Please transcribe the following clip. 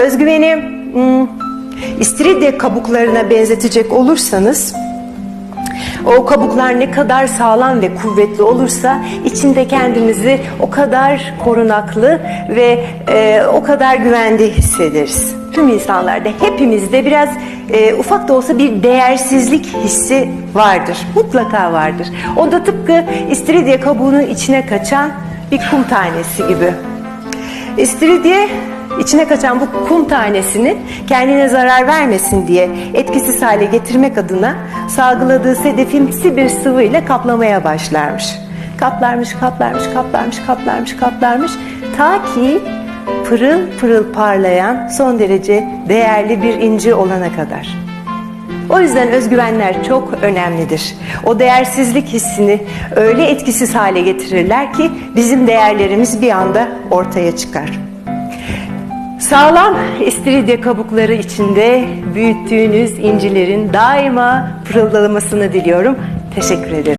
Özgüveni hmm, istiridye kabuklarına benzetecek olursanız o kabuklar ne kadar sağlam ve kuvvetli olursa içinde kendimizi o kadar korunaklı ve e, o kadar güvende hissederiz. Tüm insanlarda hepimizde biraz e, ufak da olsa bir değersizlik hissi vardır. Mutlaka vardır. O da tıpkı istiridye kabuğunun içine kaçan bir kum tanesi gibi. İstiridye içine kaçan bu kum tanesini kendine zarar vermesin diye etkisiz hale getirmek adına salgıladığı sedefimsi bir sıvı ile kaplamaya başlarmış. Kaplarmış, kaplarmış, kaplarmış, kaplarmış, kaplarmış ta ki pırıl pırıl parlayan son derece değerli bir inci olana kadar. O yüzden özgüvenler çok önemlidir. O değersizlik hissini öyle etkisiz hale getirirler ki bizim değerlerimiz bir anda ortaya çıkar. Sağlam istiridye kabukları içinde büyüttüğünüz incilerin daima pırıldamasını diliyorum. Teşekkür ederim.